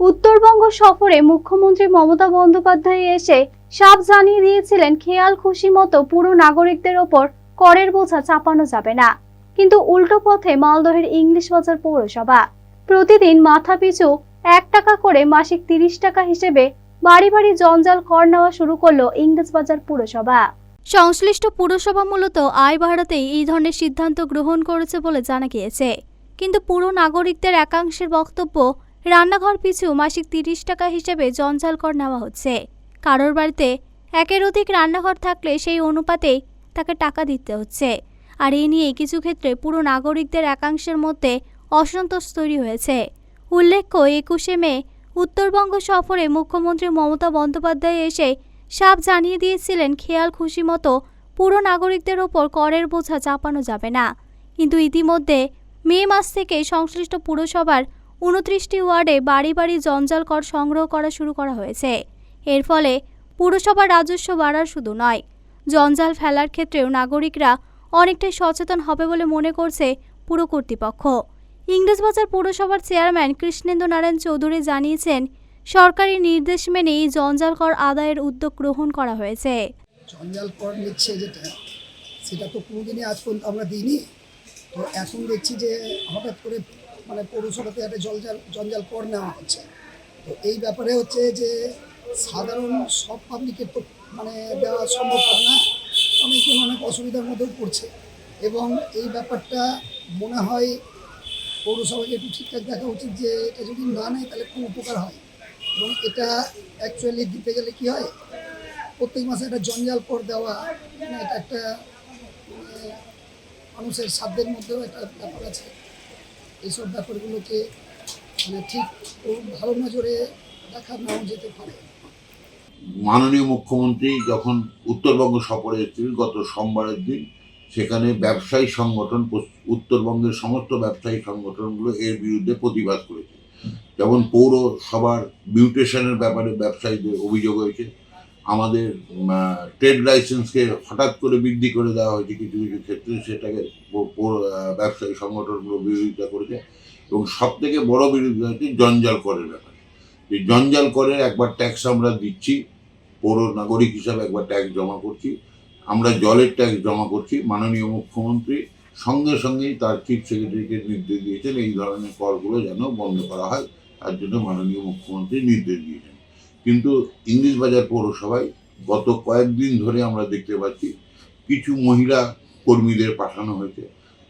উত্তরবঙ্গ সফরে মুখ্যমন্ত্রী মমতা বন্দ্যোপাধ্যায় এসে সাফ জানিয়ে দিয়েছিলেন, খেয়াল খুশি মতো পুরো নাগরিকদের ওপর করের বোঝা চাপানো যাবে না। কিন্তু উল্টো পথে মালদহের ইংলিশ বাজার পৌরসভা। প্রতিদিন মাথাপিছু এক টাকা করে মাসিক তিরিশ টাকা হিসেবে বাড়ি বাড়ি জঞ্জাল কর নেওয়া শুরু করল ইংরেজ বাজার পুরসভা। সংশ্লিষ্ট পুরসভা মূলত আয় বাড়াতেই এই ধরনের সিদ্ধান্ত গ্রহণ করেছে বলে জানা গিয়েছে। কিন্তু পুরো নাগরিকদের একাংশের বক্তব্য রান্নাঘর পিছু মাসিক তিরিশ টাকা হিসেবে জঞ্জাল কর নেওয়া হচ্ছে। কারোর বাড়িতে একের অধিক রান্নাঘর থাকলে সেই অনুপাতেই তাকে টাকা দিতে হচ্ছে। আর এ নিয়ে কিছু ক্ষেত্রে পুরো নাগরিকদের একাংশের মধ্যে অসন্তোষ তৈরি হয়েছে। উল্লেখ্য, একুশে মে উত্তরবঙ্গ সফরে মুখ্যমন্ত্রী মমতা বন্দ্যোপাধ্যায় এসে সাপ জানিয়ে দিয়েছিলেন, খেয়াল খুশি মতো পুরো নাগরিকদের ওপর করের বোঝা চাপানো যাবে না। কিন্তু ইতিমধ্যে মে মাস থেকে সংশ্লিষ্ট পুরসভার উনত্রিশটি ওয়ার্ডে বাড়ি বাড়ি জঞ্জাল কর সংগ্রহ করা শুরু করা হয়েছে। এর ফলে পুরসভার রাজস্ব বাড়ার শুধু নয়, জঞ্জাল ফেলার ক্ষেত্রেও নাগরিকরা অনেকটাই সচেতন হবে বলে মনে করছে পুর কর্তৃপক্ষ। ইংরেজবাজার পুরসভার চেয়ারম্যান কৃষ্ণেন্দ্র নারায়ণ চৌধুরী জানিয়েছেন, সরকারি নির্দেশ মেনে এই জঞ্জাল কর আদায়ের উদ্যোগ গ্রহণ করা হয়েছে। জঞ্জাল কর নিচ্ছে যেটা, সেটা তো কোনোদিনই আজ পর্যন্ত আমরা দিইনি। তো এখন দেখছি যে হঠাৎ করে মানে পৌরসভাতে একটা জঞ্জাল জঞ্জাল কর নেওয়া হচ্ছে। তো এই ব্যাপারে হচ্ছে যে সাধারণ সব পাবলিকের তো মানে দেওয়া সম্ভব না। অনেকে অনেক অসুবিধার মধ্যেও পড়ছে। এবং এই ব্যাপারটা মনে হয় পৌরসভাকে একটু ঠিকঠাক দেখা উচিত যে এটা যদি না নেয় তাহলে খুব উপকার হয়। এবং এটা অ্যাকচুয়ালি দিতে গেলে কি হয়, প্রত্যেক মাসে একটা জঞ্জাল কর দেওয়া মানে এটা একটা মানে মানুষের সাধ্যের মধ্যেও একটা ব্যাপার আছে। এইসব ব্যাপারগুলোকে মানে ঠিক ভালো নজরে দেখা নাও যেতে পারে। মাননীয় মুখ্যমন্ত্রী যখন উত্তরবঙ্গ সফরে এসেছিলেন গত সোমবারের দিন, সেখানে ব্যবসায়ী সংগঠন, উত্তরবঙ্গের সমস্ত ব্যবসায়ী সংগঠনগুলো এর বিরুদ্ধে প্রতিবাদ করেছে। যেমন পৌরসভার বিউটেশনের ব্যাপারে ব্যবসায়ীদের অভিযোগ হয়েছে আমাদের ট্রেড লাইসেন্সকে হঠাৎ করে বৃদ্ধি করে দেওয়া হয়েছে কিছু কিছু ক্ষেত্রে সেটাকে ব্যবসায়ী সংগঠনগুলো বিরোধিতা করেছে। এবং সব থেকে বড় বিরোধিতা হচ্ছে জঞ্জাল করের ব্যাপারে। যে জঞ্জাল করের একবার ট্যাক্স আমরা দিচ্ছি, পৌর নাগরিক হিসাবে একবার ট্যাক্স জমা করছি। আমরা জলের ট্যাক্স জমা করছি, মাননীয় মুখ্যমন্ত্রী সঙ্গে সঙ্গেই তার চিফ সেক্রেটারিকে নির্দেশ দিয়েছেন এই ধরনের করগুলো যেন বন্ধ করা হয়। তার জন্য মাননীয় মুখ্যমন্ত্রী নির্দেশ দিয়েছেন। কিন্তু ইংলিশ বাজার পৌরসভায় গত কয়েকদিন ধরে আমরা দেখতে পাচ্ছি কিছু মহিলা কর্মীদের পাঠানো হয়েছে।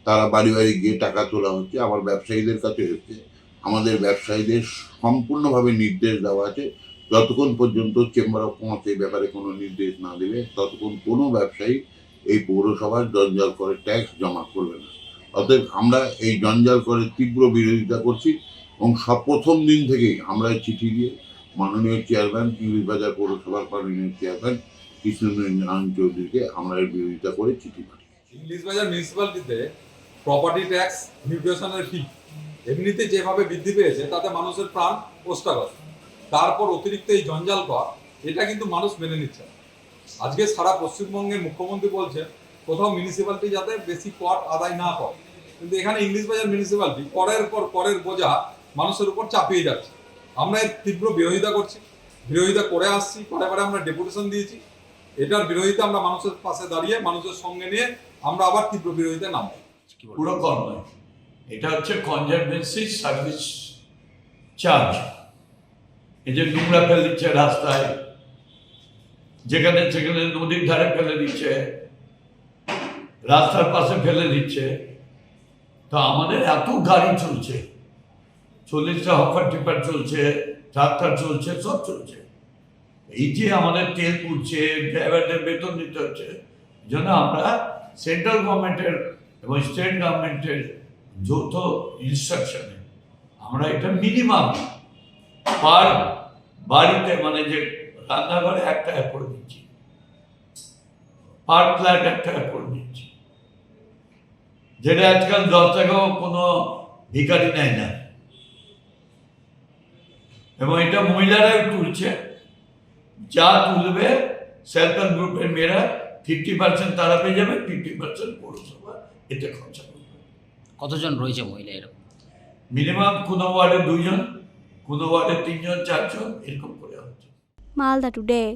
তারা বাড়ি বাড়ি গিয়ে টাকা তোলা হচ্ছে, আবার ব্যবসায়ীদের কাছে হচ্ছে আমাদের ব্যবসায়ীদের সম্পূর্ণভাবে নির্দেশ দেওয়া আছে। যতক্ষণ পর্যন্ত চেম্বার অফ কমার্স এই ব্যাপারে কোনো নির্দেশ না দেবে, ততক্ষণ কোনো ব্যবসায়ী এই পৌরসভার জঞ্জাল করে ট্যাক্স জমা করবে না। অতএব আমরা এই জঞ্জাল করে তীব্র বিরোধিতা করছি এবং সব প্রথম দিন থেকেই আমরা চিঠি দিয়ে মাননীয় চেয়ারম্যান ইংলিশ বাজার পৌরসভার মাননীয় চেয়ারম্যান কৃষ্ণেন্দ্র নারায়ণ চৌধুরীকে আমরা এর বিরোধিতা করে চিঠি পাঠাই। ইংলিশ বাজার মিউনিসিপ্যালিটিতে প্রপার্টি ট্যাক্স মিউটেশনের ফি এমনিতে যেভাবে বৃদ্ধি পেয়েছে, তাতে মানুষের প্রাণ কোষ্টাগত তারপর অতিরিক্ত এই জঞ্জাল কর, এটা কিন্তু মানুষ মেনে নিচ্ছে আজকে সারা পশ্চিমবঙ্গের মুখ্যমন্ত্রী বলছেন, কোথাও মিউনিসিপ্যালিটি যাতে বেশি কর আদায় না করে। কিন্তু এখানে ইংলিশ বাজার মিউনিসিপ্যালিটি করের পর করের বোঝা মানুষের উপর চাপিয়ে যাচ্ছে। আমরা এর তীব্র বিরোধিতা করছি, বিরোধিতা করে আসছি পরে পরে আমরা ডেপুটেশন দিয়েছি। এটার বিরোধিতা আমরা মানুষের পাশে দাঁড়িয়ে, মানুষের সঙ্গে নিয়ে আমরা আবার তীব্র বিরোধিতা নামবো। পুরো কর নয় এটা হচ্ছে কনজারভেন্সি সার্ভিস চার্জ এই যে নোংরা ফেলে দিচ্ছে রাস্তায়, যেখানে সেখানে নদীর ধারে ফেলে দিচ্ছে, রাস্তার পাশে ফেলে দিচ্ছে, তো আমাদের এত গাড়ি চলছে। চল্লিশটা হকার টিপার চলছে ট্রাক্টর চলছে, সব চলছে। এই যে আমাদের তেল পুড়ছে, ড্রাইভারদের বেতন দিতে হচ্ছে জন্য আমরা সেন্ট্রাল গভর্নমেন্টের এবং স্টেট গভর্নমেন্টের যৌথ ইনস্ট্রাকশনে আমরা এটা মিনিমাম পার বাড়িতে মানে যে রান্নাঘরে এক টাকা করে দিচ্ছি পার ফ্ল্যাট এক টাকা করে দিচ্ছি। যেটা আজকাল দশ টাকাও কোনো ভিখারি নেয় না। এবং এটা মহিলারাই তুলছে। যা তুলবে সেলফ হেল্প গ্রুপের মেয়েরা ফিফটি পার্সেন্ট তারা পেয়ে যাবে ফিফটি পার্সেন্ট পৌরসভা এতে খরচা করবে। কতজন রয়েছে মহিলা এরকম? মিনিমাম কোনো ওয়ার্ডে দুইজন কোনো ওয়ার্ডে তিনজন চারজন এরকম করে হচ্ছে। মালদা টুডে।